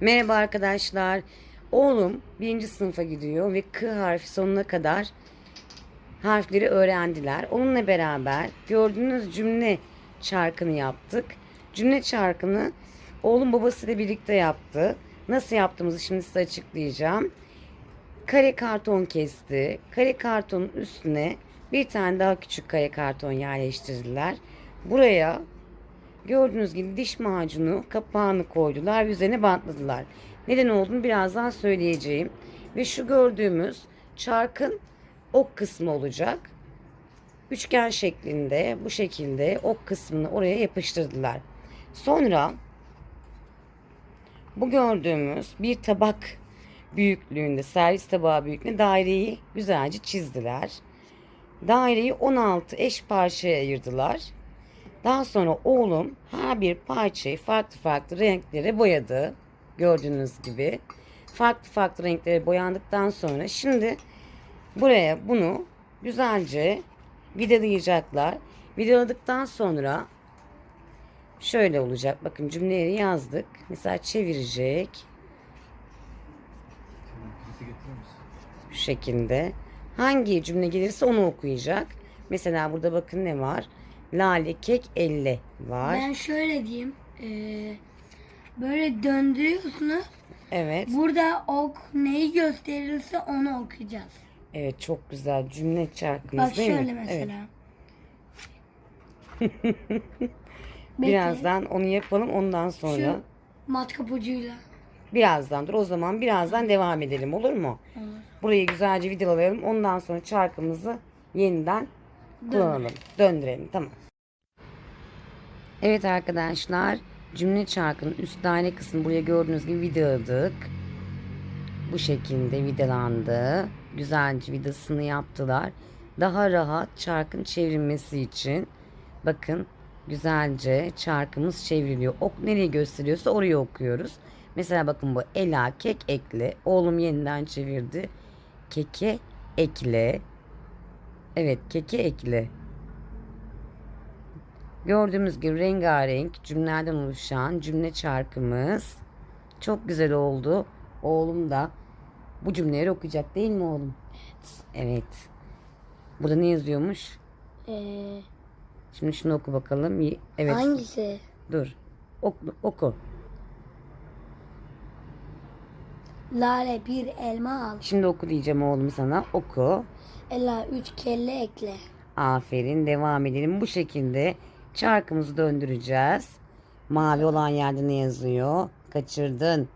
Merhaba arkadaşlar. Oğlum birinci sınıfa gidiyor ve K harfi sonuna kadar harfleri öğrendiler. Onunla beraber gördüğünüz cümle çarkını yaptık. Cümle çarkını oğlum babasıyla birlikte yaptı. Nasıl yaptığımızı şimdi size açıklayacağım. Kare karton kesti. Kare kartonun üstüne bir tane daha küçük kare karton yerleştirdiler. Buraya Gördüğünüz gibi diş macunu kapağını koydular üzerine bantladılar. Neden olduğunu birazdan söyleyeceğim. Ve şu gördüğümüz çarkın ok kısmı olacak. Üçgen şeklinde bu şekilde ok kısmını oraya yapıştırdılar. Sonra bu gördüğümüz bir tabak büyüklüğünde servis tabağı büyüklüğünde daireyi güzelce çizdiler. Daireyi 16 eş parçaya ayırdılar. Daha sonra oğlum her bir parçayı farklı farklı renklere boyadı. Gördüğünüz gibi. Farklı farklı renklere boyandıktan sonra şimdi buraya bunu güzelce vidalayacaklar. Vidaladıktan sonra şöyle olacak. Bakın cümleleri yazdık. Mesela çevirecek. Şu şekilde. Hangi cümle gelirse onu okuyacak. Mesela burada bakın ne var? Lale kek elle var. Ben şöyle diyeyim. eee, böyle döndürüyorsunuz. Evet. Burada ok neyi gösterirse onu okuyacağız. Evet çok güzel cümle çarkımız Bak değil şöyle mi? mesela. Evet. Bekle. Birazdan onu yapalım ondan sonra. Şu matkap ucuyla. Birazdan dur o zaman birazdan devam edelim olur mu? Olur. Burayı güzelce vidalayalım. Ondan sonra çarkımızı yeniden kullanalım. Döndürelim. Tamam. Evet arkadaşlar. Cümle çarkının üst daire kısmını buraya gördüğünüz gibi vidaladık. Bu şekilde vidalandı. Güzelce vidasını yaptılar. Daha rahat çarkın çevrilmesi için bakın güzelce çarkımız çevriliyor. Ok nereye gösteriyorsa oraya okuyoruz. Mesela bakın bu Ela kek ekle. Oğlum yeniden çevirdi. Keke ekle. Evet keke ekle. Gördüğümüz gibi rengarenk cümlelerden oluşan cümle çarkımız çok güzel oldu. Oğlum da bu cümleleri okuyacak değil mi oğlum? Evet. Evet. Burada ne yazıyormuş? Eee, Şimdi şunu oku bakalım. Evet. hangisi? Dur. Oku. oku. Lale bir elma al. Şimdi oku diyeceğim oğlum sana. Oku. Ela üç kelle ekle. Aferin. Devam edelim. Bu şekilde çarkımızı döndüreceğiz. Mavi olan yerde ne yazıyor? Kaçırdın.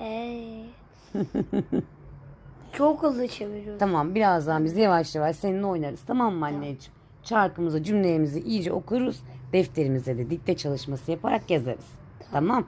Eee. Çok hızlı çeviriyorsun. Tamam birazdan biz yavaş yavaş seninle oynarız. Tamam mı anneciğim? Çarkımızı, cümlelerimizi iyice okuruz. Defterimize de dikte çalışması yaparak yazarız. Tamam.